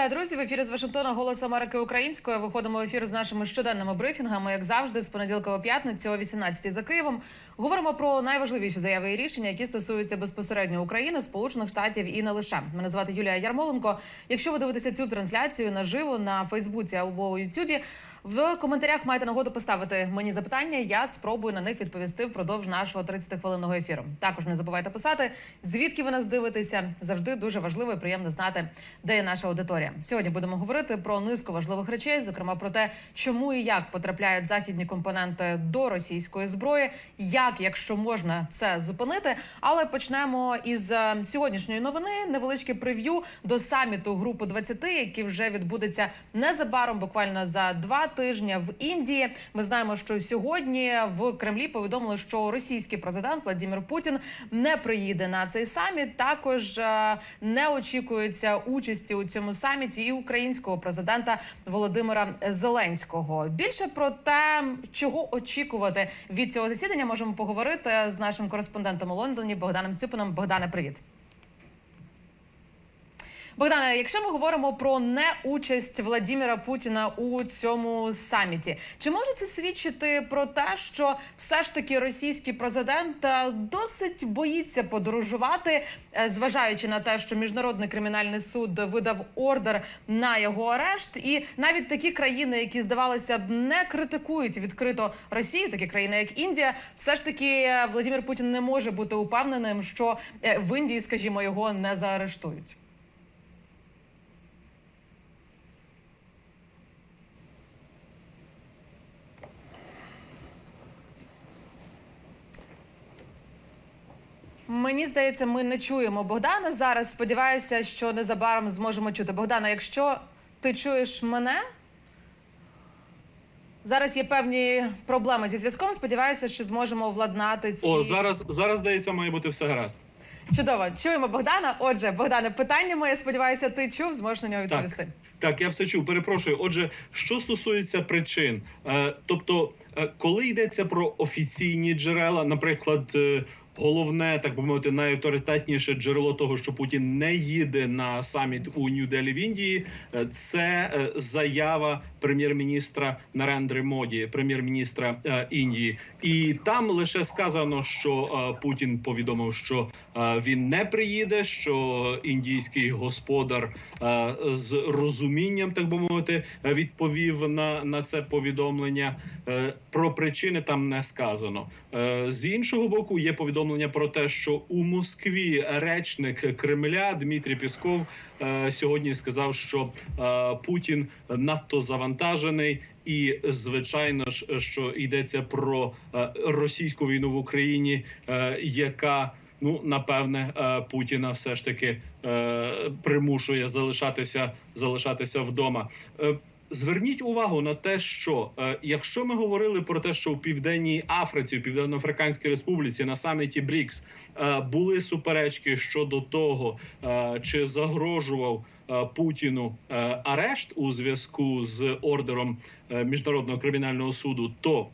Вітаю, друзі! В ефірі з Вашингтона Голос Америки Українською. Виходимо в ефір з нашими щоденними брифінгами, як завжди, з понеділка по п'ятницю о 18 за Києвом. Говоримо про найважливіші заяви і рішення, які стосуються безпосередньо України, Сполучених Штатів і не лише. Мене звати Юлія Ярмоленко. Якщо ви дивитеся цю трансляцію наживо на Фейсбуці або Ютубі. В коментарях маєте нагоду поставити мені запитання. Я спробую на них відповісти впродовж нашого 30-хвилинного ефіру. Також не забувайте писати, звідки ви нас дивитеся. Завжди дуже важливо і приємно знати, де є наша аудиторія. Сьогодні будемо говорити про низку важливих речей, зокрема про те, чому і як потрапляють західні компоненти до російської зброї, як, якщо можна, це зупинити. Але почнемо із е, сьогоднішньої новини. Невеличке прев'ю до саміту групи 20, який вже відбудеться незабаром, буквально за два тижні в Індії. Ми знаємо, що сьогодні в Кремлі повідомили, що російський президент Владимир Путін не приїде на цей саміт. Також е, не очікується участі у цьому саміті і українського президента Володимира Зеленського. Більше про те, чого очікувати від цього засідання, можемо поговорити з нашим кореспондентом у Лондоні Богданом Цюпином. Богдане, привіт. Богдане, якщо ми говоримо про неучасть Владіміра Путіна у цьому саміті, чи може це свідчити про те, що все ж таки російський президент е, досить боїться подорожувати, е, зважаючи на те, що міжнародний кримінальний суд видав ордер на його арешт, і навіть такі країни, які здавалося б не критикують відкрито Росію, такі країни, як Індія, все ж таки е, Владимир Путін не може бути упевненим, що в Індії, скажімо, його не заарештують. Мені здається, ми не чуємо Богдана зараз. Сподіваюся, що незабаром зможемо чути. Богдана, якщо ти чуєш мене, зараз є певні проблеми зі зв'язком. Сподіваюся, що зможемо владнати ці О, зараз зараз здається, має бути все гаразд. чудово. Чуємо Богдана. Отже, Богдане, питання моє. Сподіваюся, ти чув, зможеш на нього відповісти. Так, так, я все чув. Перепрошую. Отже, що стосується причин, е, тобто, е, коли йдеться про офіційні джерела, наприклад. Головне, так би мовити, найавторитетніше джерело того, що Путін не їде на саміт у Нью-Делі в Індії. е, Це е, заява прем'єр-міністра Нарендри Моді, прем'єр-міністра е, Індії, і там лише сказано, що Путін повідомив, що він не приїде, що індійський господар з розумінням, так би мовити, відповів на, на це повідомлення. Про причини там не сказано. З іншого боку, є повідомлення про те, що у Москві речник Кремля Дмитрій Пісков е, сьогодні сказав, що е, Путін надто завантажений, і звичайно ж, що йдеться про е, російську війну в Україні, яка Ну, напевне, Путіна все ж таки примушує залишатися залишатися вдома. Зверніть увагу на те, що е, якщо ми говорили про те, що в південній Африці, в Південно-Африканській Республіці на саміті БРІКС е, були суперечки щодо того, е, чи загрожував е, Путіну е, арешт у зв'язку з ордером е, міжнародного кримінального суду, то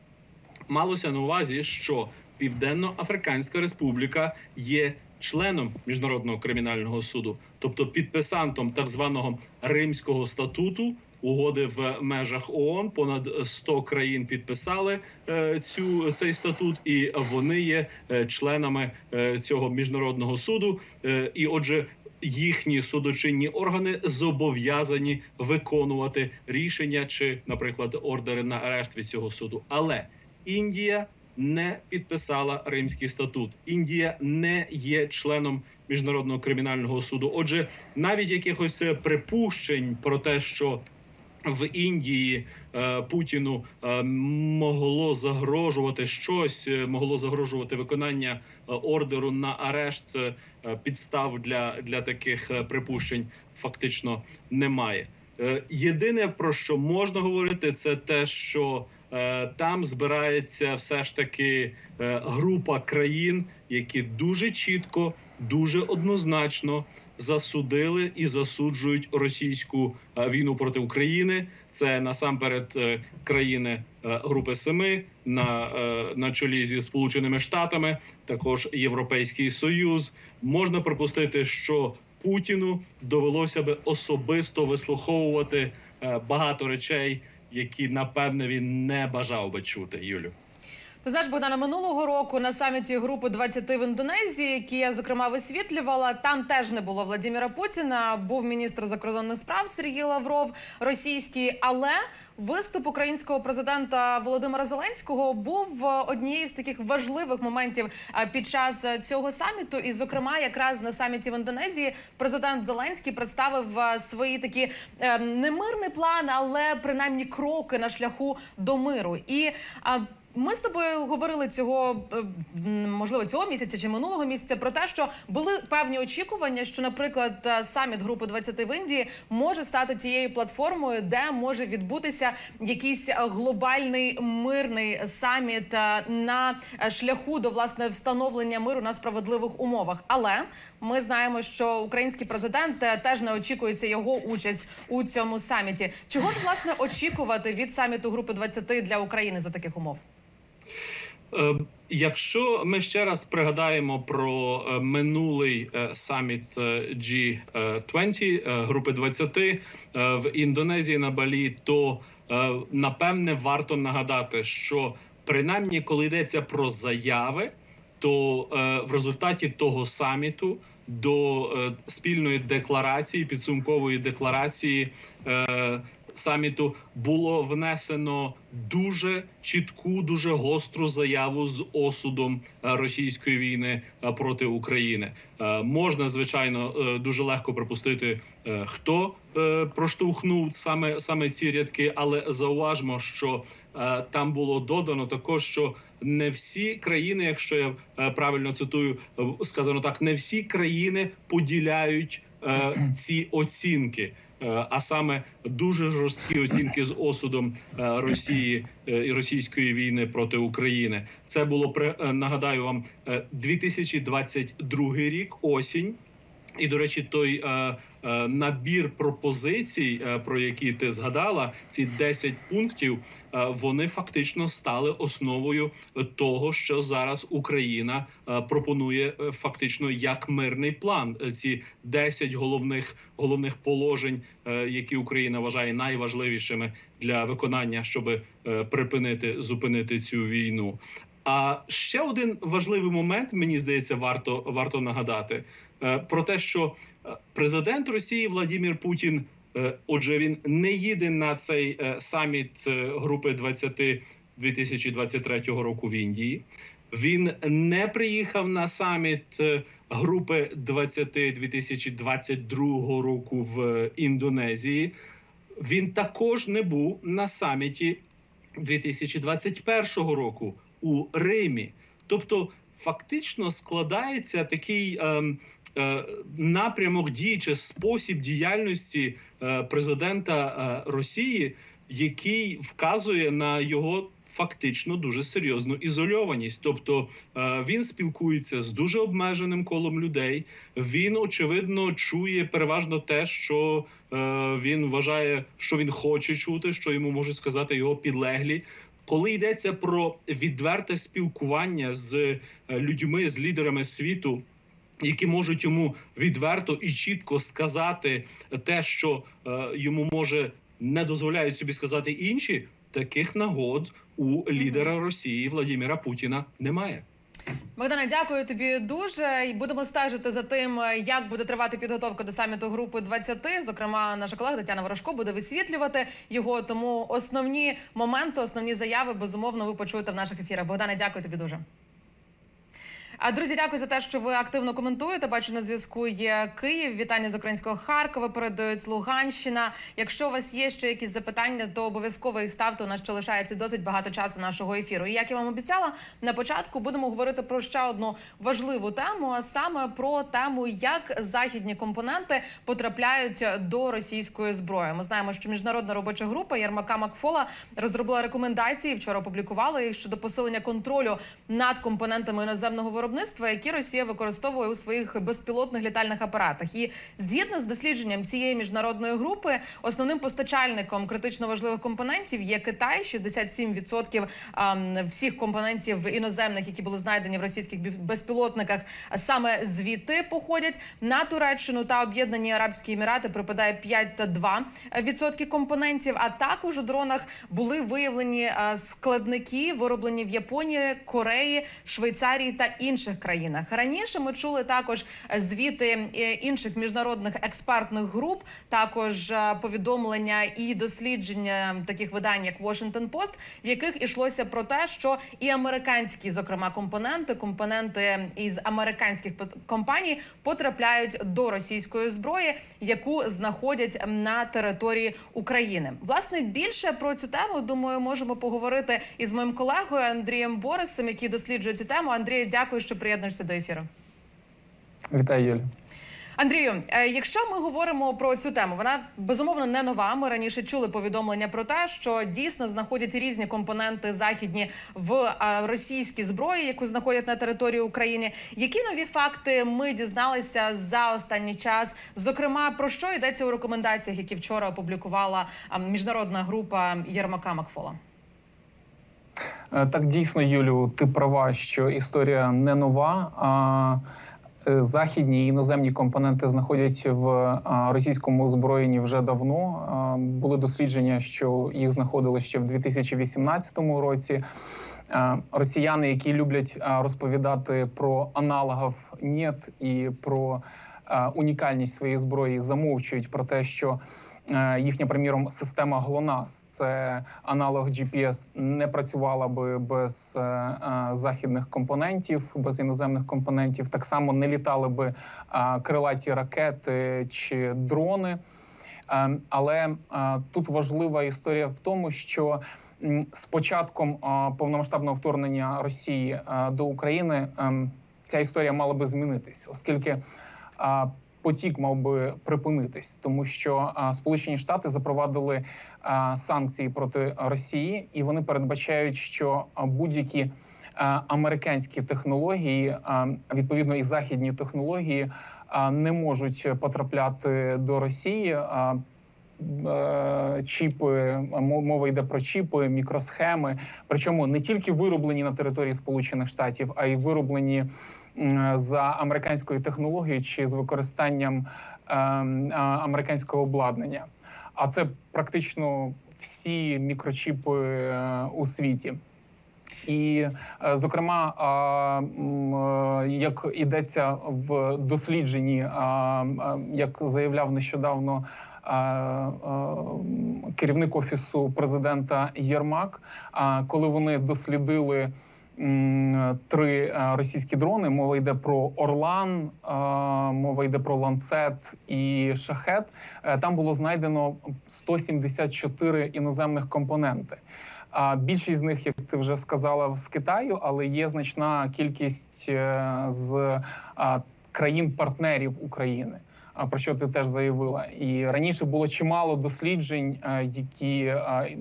малося на увазі, що Південно-Африканська Республіка є членом міжнародного кримінального суду, тобто підписантом так званого Римського статуту. Угоди в межах ООН понад 100 країн підписали е, цю цей статут, і вони є е, членами е, цього міжнародного суду. І, отже, їхні судочинні органи зобов'язані виконувати рішення чи, наприклад, ордери на арешт від цього суду. Але Індія не підписала Римський статут. Індія не є членом міжнародного кримінального суду. Отже, навіть якихось припущень про те, що в Індії е, Путіну е, могло загрожувати щось, е, могло загрожувати виконання ордеру на арешт. Підстав для, для таких припущень фактично немає. Єдине про що можна говорити, це те, що там збирається все ж таки група країн, які дуже чітко, дуже однозначно засудили і засуджують російську е, війну проти України. Це насамперед е, країни е, Групи Семи на, на чолі зі Сполученими Штатами, також Європейський Союз. Можна припустити, що Путіну довелося би особисто вислуховувати багато речей, які напевне він не бажав би чути. Юлю. Ти знаєш, Богдана, минулого року на саміті групи 20 в Індонезії, які я зокрема висвітлювала, там теж не було Владимира Путіна. Був міністр закордонних справ Сергій Лавров, російський, але. Виступ українського президента Володимира Зеленського був е, однією з таких важливих моментів е, під час е, цього саміту. І, зокрема, якраз на саміті в Індонезії президент Зеленський представив свої такі не мирний план, але принаймні кроки на шляху до миру. І ми з тобою говорили цього е, можливо цього місяця чи минулого місяця про те, що були певні очікування, що, наприклад, е, саміт групи 20 в Індії може стати тією платформою, де може відбутися якийсь глобальний мирний саміт е, на шляху до власне встановлення миру на справедливих умовах. Але ми знаємо, що український президент теж не очікується його участь у цьому саміті. Чого ж власне очікувати від саміту групи 20 для України за таких умов? Е, Якщо ми ще раз пригадаємо про е, минулий е, саміт е, G20 е, групи 20 е, в Індонезії на Балі, то напевне варто нагадати, що принаймні, коли йдеться про заяви, то в результаті того саміту до спільної декларації, підсумкової декларації саміту було внесено дуже чітку, дуже гостру заяву з осудом е, російської війни е, проти України. Е, Можна звичайно дуже легко припустити, хто проштовхнув саме саме ці рядки, але зауважмо, що там було додано також, що не всі країни, якщо я правильно цитую, сказано так, не всі країни поділяють ці оцінки. Е, А саме дуже жорсткі оцінки з осудом е, Росії е, і російської війни проти України. Це було нагадаю вам е, 2022 рік, осінь. І до речі, той е, е, набір пропозицій, е, про які ти згадала, ці 10 пунктів, е, вони фактично стали основою того, що зараз Україна е, пропонує е, фактично як мирний план. Е, Ці 10 головних головних положень, е, які Україна вважає найважливішими для виконання, щоб е, припинити зупинити цю війну. А ще один важливий момент, мені здається, варто варто нагадати про те, що е, президент Росії Владимир Путін, е, отже, він не їде на цей е, саміт е, групи 20 2023 року в Індії. Він не приїхав на саміт е, групи 20 2022 року в е, Індонезії. Він також не був на саміті 2021 року у Римі. Тобто, фактично складається такий ем, е, напрямок дій чи спосіб діяльності е, президента е, Росії, який вказує на його. Фактично дуже серйозну ізольованість, тобто е, він спілкується з дуже обмеженим колом людей. Він очевидно чує переважно те, що е, він вважає, що він хоче чути, що йому можуть сказати його підлеглі. Коли йдеться про відверте спілкування з е, людьми, з лідерами світу, які можуть йому відверто і чітко сказати те, що е, йому може не дозволяють собі сказати інші, таких нагод у лідера Росії Владимира Путіна немає. Богдане, дякую тобі дуже. І будемо стежити за тим, як буде тривати підготовка до саміту групи 20. Зокрема, наша колега Тетяна Ворожко буде висвітлювати його. Тому основні моменти, основні заяви безумовно ви почуєте в наших ефірах. Богдане, дякую тобі дуже. А друзі, дякую за те, що ви активно коментуєте. Бачу на зв'язку є Київ. Вітання з українського Харкова. Передають Луганщина. Якщо у вас є ще якісь запитання, то обов'язково їх ставте. У нас ще лишається досить багато часу нашого ефіру. І як я вам обіцяла, на початку будемо говорити про ще одну важливу тему, а саме про тему, як західні компоненти потрапляють до російської зброї. Ми знаємо, що міжнародна робоча група Єрмака Макфола розробила рекомендації. Вчора опублікувала їх щодо посилення контролю над компонентами іноземного виробництва виробництва, які Росія використовує у своїх безпілотних літальних апаратах. І згідно з дослідженням цієї міжнародної групи, основним постачальником критично важливих компонентів є Китай. 67% ам, всіх компонентів іноземних, які були знайдені в російських безпілотниках, саме звідти походять на Туреччину та Об'єднані Арабські Емірати. Припадає 5 та 2 відсотки компонентів. А також у дронах були виявлені складники, вироблені в Японії, Кореї, Швейцарії та інших країнах. Раніше ми чули також звіти е, інших міжнародних експертних груп, також е, повідомлення і дослідження таких видань, як Washington Post, в яких ішлося про те, що і американські, зокрема, компоненти, компоненти із американських компаній потрапляють до російської зброї, яку знаходять на території України. Власне, більше про цю тему думаю, можемо поговорити із моїм колегою Андрієм Борисом, який досліджує цю тему. Андрій, дякую, що приєднуєшся до ефіру. Вітаю, Юлі. Андрію, е, якщо ми говоримо про цю тему, вона безумовно не нова. Ми раніше чули повідомлення про те, що дійсно знаходять різні компоненти західні в е, російській зброї, яку знаходять на території України. Які нові факти ми дізналися за останній час? Зокрема, про що йдеться у рекомендаціях, які вчора опублікувала міжнародна група Єрмака Макфола? Е, Так, дійсно, Юлю, ти права, що історія не нова. А е, західні і іноземні компоненти знаходять в російському озброєнні вже давно. Були дослідження, що їх знаходили ще в 2018 році. Е, Росіяни, які люблять розповідати про аналогів НЕТ і про е, унікальність своєї зброї, замовчують про те, що е, їхня, приміром, система ГЛОНАСС, це аналог GPS, не працювала би без е, е, західних компонентів, без іноземних компонентів. Так само не літали би е, крилаті ракети чи дрони. Е, Але е, тут важлива історія в тому, що з початком е, повномасштабного вторгнення Росії е, до України ем, ця історія мала би змінитись, оскільки потік мав би припинитись, тому що Сполучені Штати запровадили санкції проти Росії, і вони передбачають, що будь-які американські технології, відповідно і західні технології, не можуть потрапляти до Росії. Чіпи, мова йде про чіпи, мікросхеми, причому не тільки вироблені на території Сполучених Штатів, а й вироблені за американською технологією чи з використанням ем, американського обладнання. А це практично всі мікрочіпи е, у світі. І, е, зокрема, е, як ідеться в дослідженні, як заявляв нещодавно керівник офісу президента Єрмак, коли вони дослідили три е, російські дрони, мова йде про Орлан, е, мова йде про ланцет і шахет. е, Там було знайдено 174 іноземних компоненти. А більшість з них, як ти вже сказала, з Китаю, але є значна кількість з країн-партнерів України. Про що ти теж заявила? І раніше було чимало досліджень, е, які е,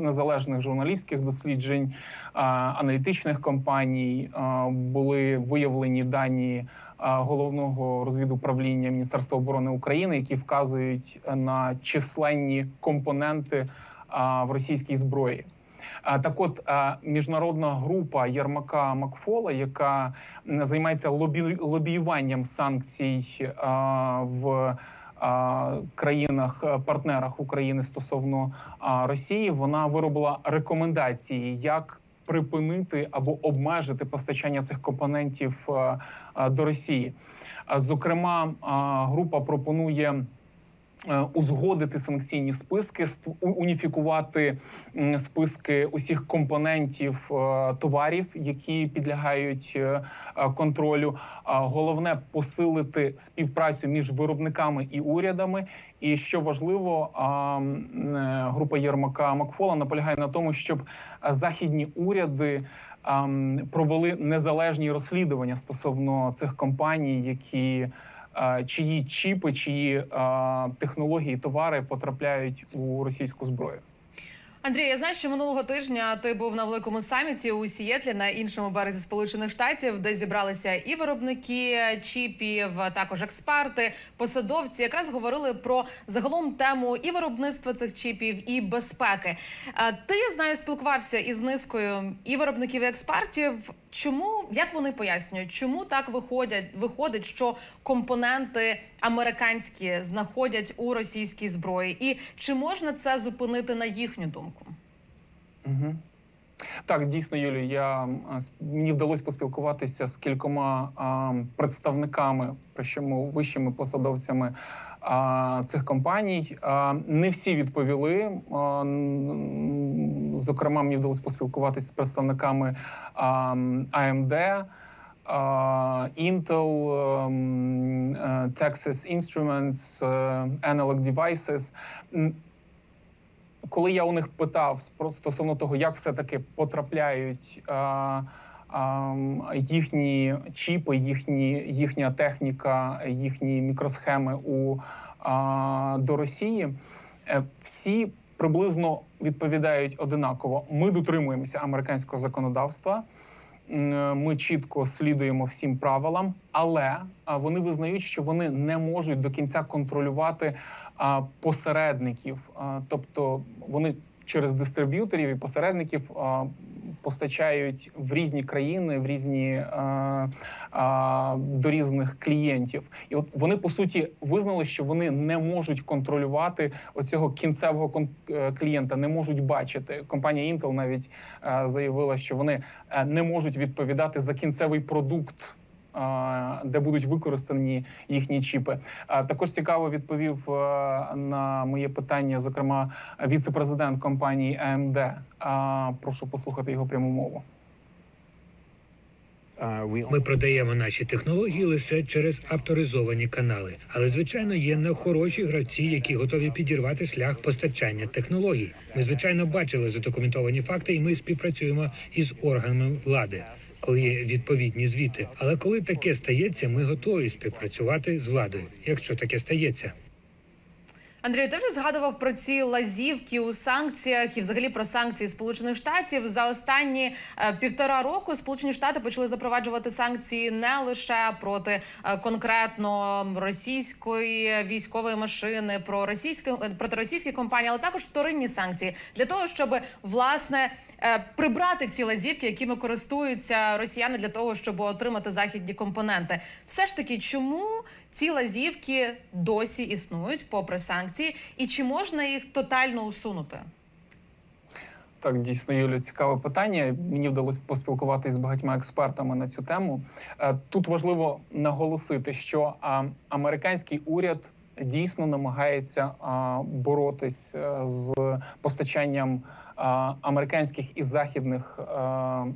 незалежних журналістських досліджень, е, аналітичних компаній були виявлені дані головного розвідуправління Міністерства оборони України, які вказують на численні компоненти в російській зброї. Так, от міжнародна група Єрмака Макфола, яка займається лобі... лобіюванням санкцій в а, країнах-партнерах України стосовно Росії, вона виробила рекомендації, як припинити або обмежити постачання цих компонентів до Росії. Зокрема, група пропонує узгодити санкційні списки, уніфікувати списки усіх компонентів е, товарів, які підлягають е, е, контролю. Головне посилити співпрацю між виробниками і урядами. І що важливо, е, група Єрмака Макфола наполягає на тому, щоб е, західні уряди. Провели незалежні розслідування стосовно цих компаній, які е, чиї чіпи, чиї е, технології, товари потрапляють у російську зброю. Андрій, я знаю, що минулого тижня ти був на великому саміті у Сієтлі на іншому березі Сполучених Штатів, де зібралися і виробники чіпів, також експерти, посадовці. Якраз говорили про загалом тему і виробництва цих чіпів, і безпеки. Ти я знаю, спілкувався із низкою і виробників, і експертів. Чому як вони пояснюють, чому так виходять? Виходить, що компоненти американські знаходять у російській зброї, і чи можна це зупинити на їхню думку? Угу. Так, дійсно, Юлю, я мені вдалося поспілкуватися з кількома а, представниками, причому вищими посадовцями цих компаній. Не всі відповіли. Зокрема, мені вдалося поспілкуватися з представниками AMD, Intel, ем, е, Texas Instruments, е, Analog Devices. Коли я у них питав стосовно того, як все-таки потрапляють а, а, м, їхні чіпи, їхні, їхня техніка, їхні мікросхеми у, до Росії, е, всі приблизно відповідають одинаково. Ми дотримуємося американського законодавства. Ми чітко слідуємо всім правилам, але вони визнають, що вони не можуть до кінця контролювати посередників, тобто вони через дистриб'юторів і посередників постачають в різні країни, в різні е, е, до різних клієнтів. І от вони по суті визнали, що вони не можуть контролювати оцього кінцевого е, клієнта, не можуть бачити. Компанія Intel навіть е, заявила, що вони е, не можуть відповідати за кінцевий продукт. Де будуть використані їхні чіпи, А також цікаво відповів на моє питання, зокрема, віце-президент компанії AMD. Прошу послухати його пряму мову. Ми продаємо наші технології лише через авторизовані канали. Але звичайно є нехороші гравці, які готові підірвати шлях постачання технологій. Ми звичайно бачили задокументовані факти, і ми співпрацюємо із органами влади. Коли є відповідні звіти, але коли таке стається, ми готові співпрацювати з владою, якщо таке стається. Андрій, ти вже згадував про ці лазівки у санкціях і взагалі про санкції Сполучених Штатів за останні е, півтора року. Сполучені Штати почали запроваджувати санкції не лише проти е, конкретно російської військової машини, про російські е, проти російські компанії, але також вторинні санкції для того, щоб власне прибрати ці лазівки, якими користуються росіяни для того, щоб отримати західні компоненти. Все ж таки, чому ці лазівки досі існують, попри санкції, і чи можна їх тотально усунути? Так, дійсно, Юлю, цікаве питання. Мені вдалося поспілкуватися з багатьма експертами на цю тему. Е, Тут важливо наголосити, що американський уряд дійсно намагається боротись е, з постачанням американських і західних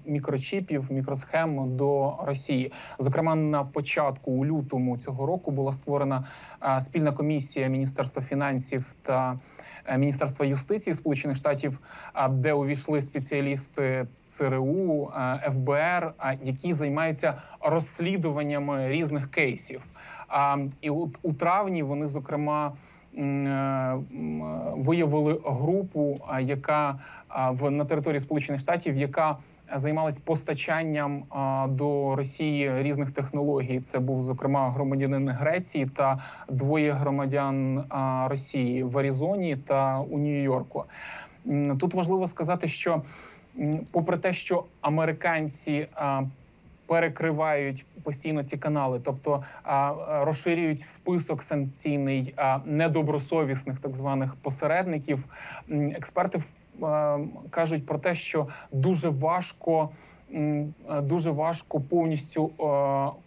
мікрочіпів, мікросхем до Росії. Зокрема, на початку у лютому цього року була створена спільна комісія Міністерства фінансів та е, Міністерства юстиції Сполучених Штатів, де увійшли спеціалісти ЦРУ, ФБР, які займаються розслідуваннями різних кейсів. І от у травні вони зокрема. Е, Виявили групу, яка в на території Сполучених Штатів, яка займалась постачанням до Росії різних технологій. Це був зокрема громадянин Греції та двоє громадян Росії в Аризоні та у Нью-Йорку. Тут важливо сказати, що попри те, що американці перекривають постійно ці канали, тобто розширюють список санкційний недобросовісних так званих посередників. Експерти кажуть про те, що дуже важко. Дуже важко повністю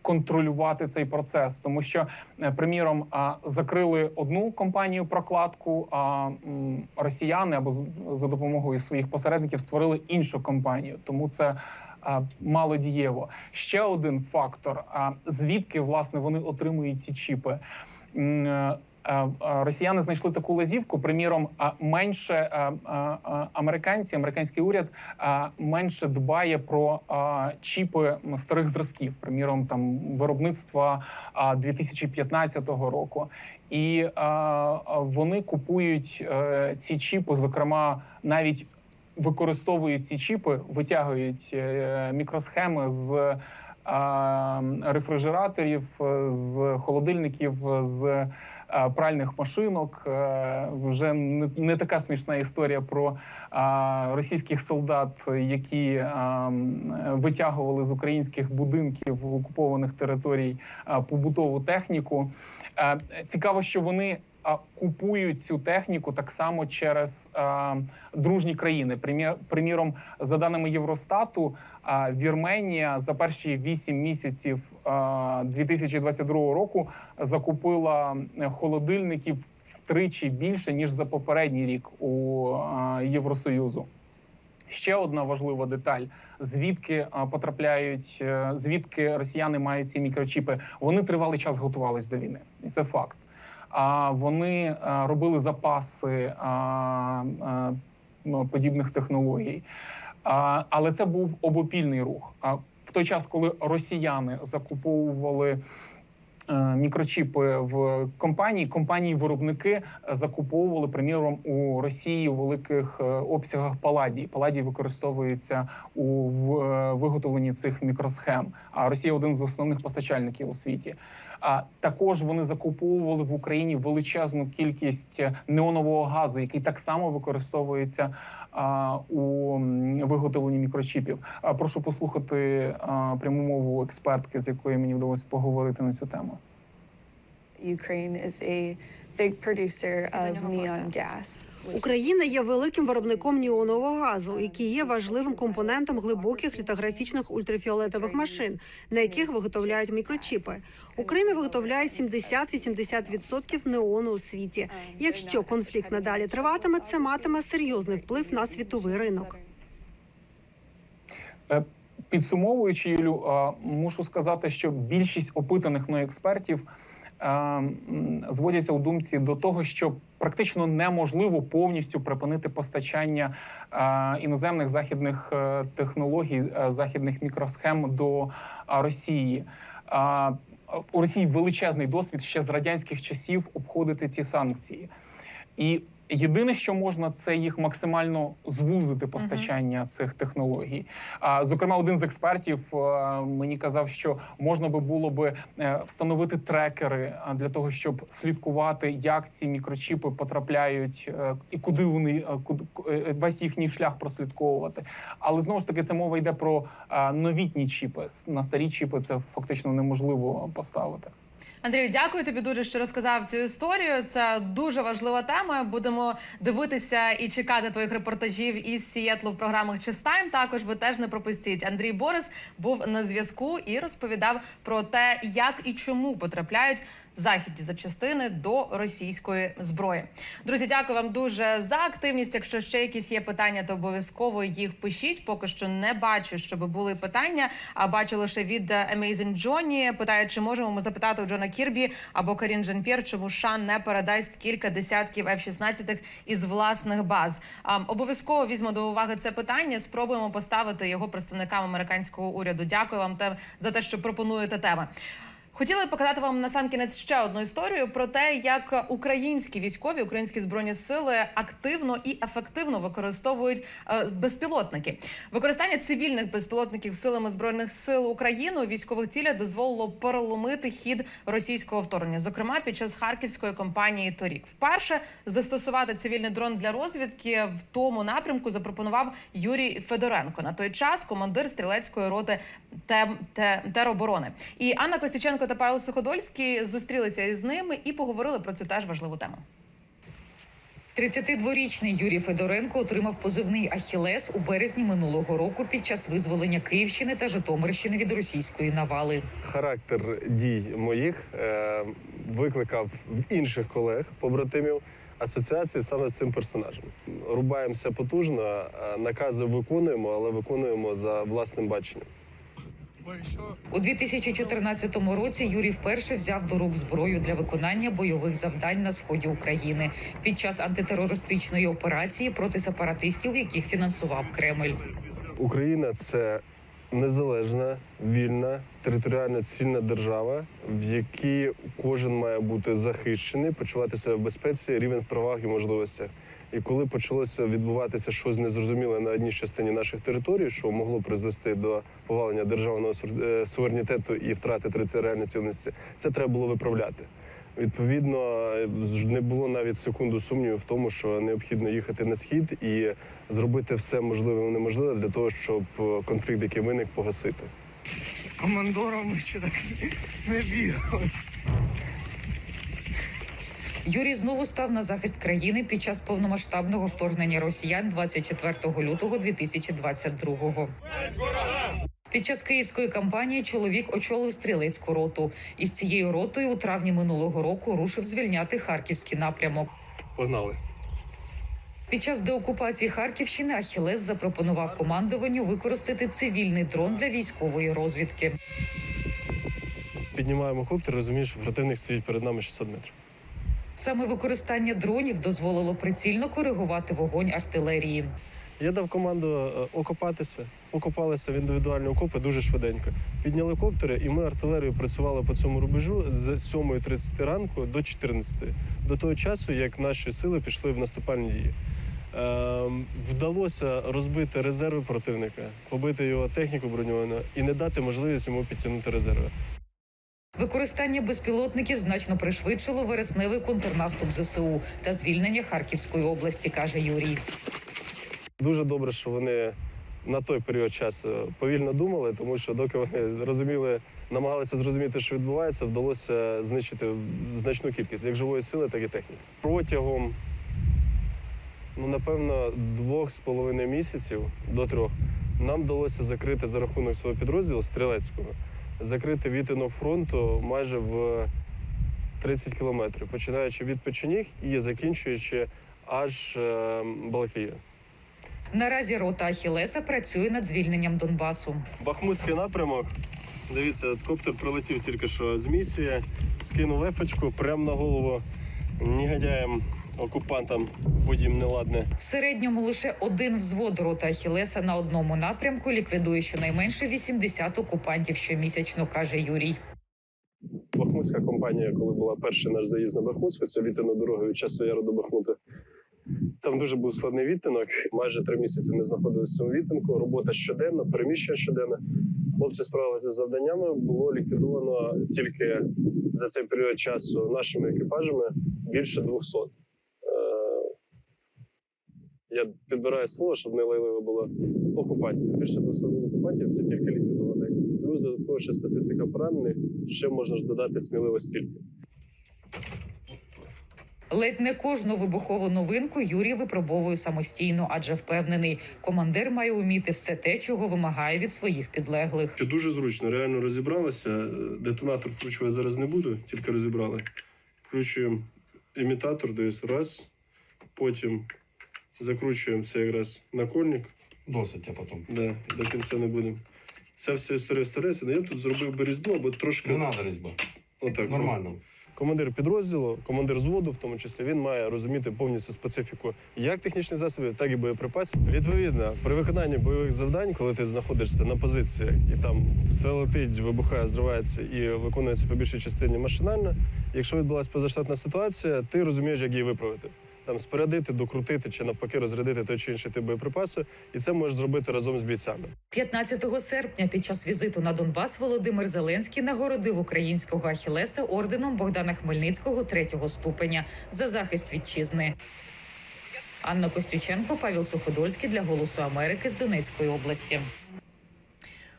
контролювати цей процес, тому що, е, приміром, закрили одну компанію прокладку, а росіяни або за допомогою своїх посередників створили іншу компанію. Тому це мало дієво. Ще один фактор: а звідки власне вони отримують ці чіпи? Е, е, е, Росіяни знайшли таку лазівку. Приміром, менше е, е, е, американці, американський уряд менше дбає про чіпи старих зразків, приміром там виробництва 2015 року. І вони купують е, ці чіпи, зокрема, навіть використовують ці чіпи, витягують е, мікросхеми з рефрижераторів, е, з холодильників, з е, пральних машинок. Вже не, така смішна історія про російських солдат, які витягували з українських будинків окупованих територій побутову техніку. Цікаво, що вони купують цю техніку так само через а, дружні країни. Примір, приміром, за даними Євростату, а, Вірменія за перші 8 місяців а, 2022 року закупила е, холодильників втричі більше ніж за попередній рік у Євросоюзу. Ще одна важлива деталь: звідки потрапляють, е, звідки росіяни мають ці мікрочіпи. Вони тривалий час готувались до війни, і це факт. А вони робили запаси а, а, ну, подібних технологій. Але це був обопільний рух. В той час, коли росіяни закуповували е, мікрочіпи в компанії, компанії-виробники е, закуповували, приміром, у Росії у великих е, обсягах паладій. Паладій використовується у е, виготовленні цих мікросхем. А Росія один з основних постачальників у світі. А також вони закуповували в Україні величезну кількість е, неонового газу, який так само використовується а, у виготовленні мікрочіпів. А, прошу послухати а, пряму мову експертки, з якою мені вдалося поговорити на цю тему. Ukraine is a big producer of neon gas. Україна є великим виробником неонового газу, який є важливим компонентом глибоких літографічних ультрафіолетових машин, на яких виготовляють мікрочіпи. Україна виготовляє 70-80% неону у світі. Якщо конфлікт надалі триватиме, це матиме серйозний вплив на світовий ринок. Е, Підсумовуючи, Юлю, мушу сказати, що більшість опитаних мною експертів зводяться у думці до того, що практично неможливо повністю припинити постачання іноземних західних е, технологій, е, західних мікросхем до Росії. У Росії величезний досвід ще з радянських часів обходити ці санкції. І єдине, що можна, це їх максимально звузити постачання цих технологій. А зокрема, один з експертів е, мені казав, що можна би було би е, встановити трекери для того, щоб слідкувати, як ці мікрочіпи потрапляють е, і куди вони е, куди е, весь їхній шлях прослідковувати. Але знову ж таки, це мова йде про е, новітні чіпи. На старі чіпи це фактично неможливо поставити. Андрію, дякую тобі дуже, що розказав цю історію. Це дуже важлива тема. Будемо дивитися і чекати твоїх репортажів із Сієтлу в програмах Чистайм. Також ви теж не пропустіть. Андрій Борис був на зв'язку і розповідав про те, як і чому потрапляють західні запчастини до російської зброї. Друзі, дякую вам дуже за активність. Якщо ще якісь є питання, то обов'язково їх пишіть. Поки що не бачу, щоб були питання. А бачу лише від е, Amazing Johnny. Питає, чи можемо ми запитати у Джона Кірбі або Карін Жан-П'єр, чому США не передасть кілька десятків F-16 із власних баз. Обов'язково візьмо до уваги це питання. Спробуємо поставити його представникам американського уряду. Дякую вам за те, що пропонуєте теми. Хотіли показати вам на сам кінець ще одну історію про те, як українські військові, українські збройні сили активно і ефективно використовують е, безпілотники. Використання цивільних безпілотників силами збройних сил України у військових цілях дозволило переломити хід російського вторгнення, зокрема під час харківської кампанії торік. Вперше застосувати цивільний дрон для розвідки в тому напрямку запропонував Юрій Федоренко. На той час командир стрілецької роти тероборони. І Анна Костюченко та Павел Суходольський зустрілися із ними і поговорили про цю теж важливу тему. 32-річний Юрій Федоренко отримав позивний Ахілес у березні минулого року під час визволення Київщини та Житомирщини від російської навали. Характер дій моїх е, викликав в інших колег, побратимів, асоціації саме з цим персонажем. Рубаємося потужно, е, накази виконуємо, але виконуємо за власним баченням. У 2014 році Юрій вперше взяв до рук зброю для виконання бойових завдань на сході України під час антитерористичної операції проти сепаратистів, яких фінансував Кремль. Україна це незалежна, вільна, територіально цільна держава, в якій кожен має бути захищений, почувати себе в безпеці, рівень правах і можливостях. І коли почалося відбуватися щось незрозуміле на одній частині наших територій, що могло призвести до повалення державного е, суверенітету і втрати територіальної цілісності, це треба було виправляти. Відповідно, не було навіть секунду сумніву в тому, що необхідно їхати на схід і зробити все можливе і неможливе для того, щоб е, конфлікт, який виник, погасити. З командором ми ще так не бігали. Юрій знову став на захист країни під час повномасштабного вторгнення росіян 24 лютого 2022-го. Під час київської кампанії чоловік очолив стрілецьку роту. Із цією ротою у травні минулого року рушив звільняти харківський напрямок. Погнали. Під час деокупації Харківщини Ахілес запропонував командуванню використати цивільний дрон для військової розвідки. Піднімаємо коптер, розумієш, що противник стоїть перед нами 600 метрів. Саме використання дронів дозволило прицільно коригувати вогонь артилерії. Я дав команду е, окопатися, окопалися в індивідуальні окопи дуже швиденько. Підняли коптери, і ми артилерією працювали по цьому рубежу з 7.30 ранку до 14. До того часу, як наші сили пішли в наступальні дії. Ем, вдалося розбити резерви противника, побити його техніку броньовану і не дати можливість йому підтягнути резерви. Використання безпілотників значно пришвидшило вересневий контрнаступ ЗСУ та звільнення Харківської області, каже Юрій. Дуже добре, що вони на той період часу повільно думали, тому що доки вони розуміли, намагалися зрозуміти, що відбувається, вдалося знищити значну кількість як живої сили, так і техніки. Протягом, ну напевно, двох з половиною місяців до трьох нам вдалося закрити за рахунок свого підрозділу стрілецького, закрити відтинок фронту майже в 30 кілометрів, починаючи від Печеніг і закінчуючи аж е, Балаклія. Наразі рота Ахілеса працює над звільненням Донбасу. Бахмутський напрямок. Дивіться, коптер прилетів тільки що з місії, скинув ефочку прямо на голову негодяям, окупантам, будь-їм неладне. В середньому лише один взвод роти Ахілеса на одному напрямку ліквідує щонайменше 80 окупантів щомісячно, каже Юрій. Бахмутська компанія, коли була перший наш заїзд на Бахмутську, це відтинок дороги від часу яру до Бахмута. Там дуже був складний відтинок. Майже три місяці ми знаходилися у відтинку. Робота щоденна, переміщення щоденно. Хлопці справилися з завданнями. Було ліквідовано тільки за цей період часу нашими екіпажами більше 200. Я підбираю слово, щоб не лайливо було окупантів. Більше 200 окупантів це тільки ліквідовано. Плюс додатково ще статистика поранених. Ще можна ж додати сміливо стільки. Ледь не кожну вибухову новинку Юрій випробовує самостійно, адже впевнений, командир має вміти все те, чого вимагає від своїх підлеглих. Що дуже зручно, реально розібралися. Детонатор вкручувати зараз не буду, тільки розібрали. Вкручуємо імітатор, десь раз, потім закручуємо це якраз накольник. Досить, а потім. Да, до кінця не будемо. Ця вся історія старається. Ну, я б тут зробив би різьбу, або трошки. Не треба різьба. Отак. Нормально. Командир підрозділу, командир зводу, в тому числі, він має розуміти повністю специфіку як технічних засобів, так і боєприпасів. Відповідно, при виконанні бойових завдань, коли ти знаходишся на позиціях і там все летить, вибухає, зривається і виконується по більшій частині машинально. Якщо відбулася позаштатна ситуація, ти розумієш, як її виправити. Там спорядити, докрутити чи навпаки розрядити той чи інший тип боєприпасу, і це можеш зробити разом з бійцями. 15 серпня під час візиту на Донбас Володимир Зеленський нагородив українського Ахілеса орденом Богдана Хмельницького третього ступеня за захист вітчизни. Анна Костюченко, Павел Суходольський для Голосу Америки з Донецької області.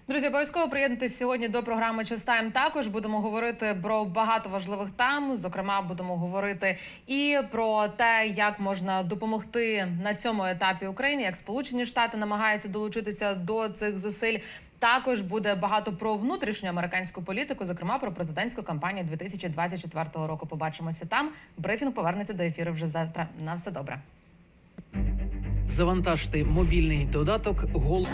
Друзі, обов'язково приєднуйтесь сьогодні до програми Частаєм. Також будемо говорити про багато важливих тем. Зокрема, будемо говорити і про те, як можна допомогти на цьому етапі Україні, як Сполучені Штати намагаються долучитися до цих зусиль. Також буде багато про внутрішню американську політику, зокрема про президентську кампанію 2024 року. Побачимося там. Брифінг повернеться до ефіру вже завтра. На все добре. Завантажте мобільний додаток Гол.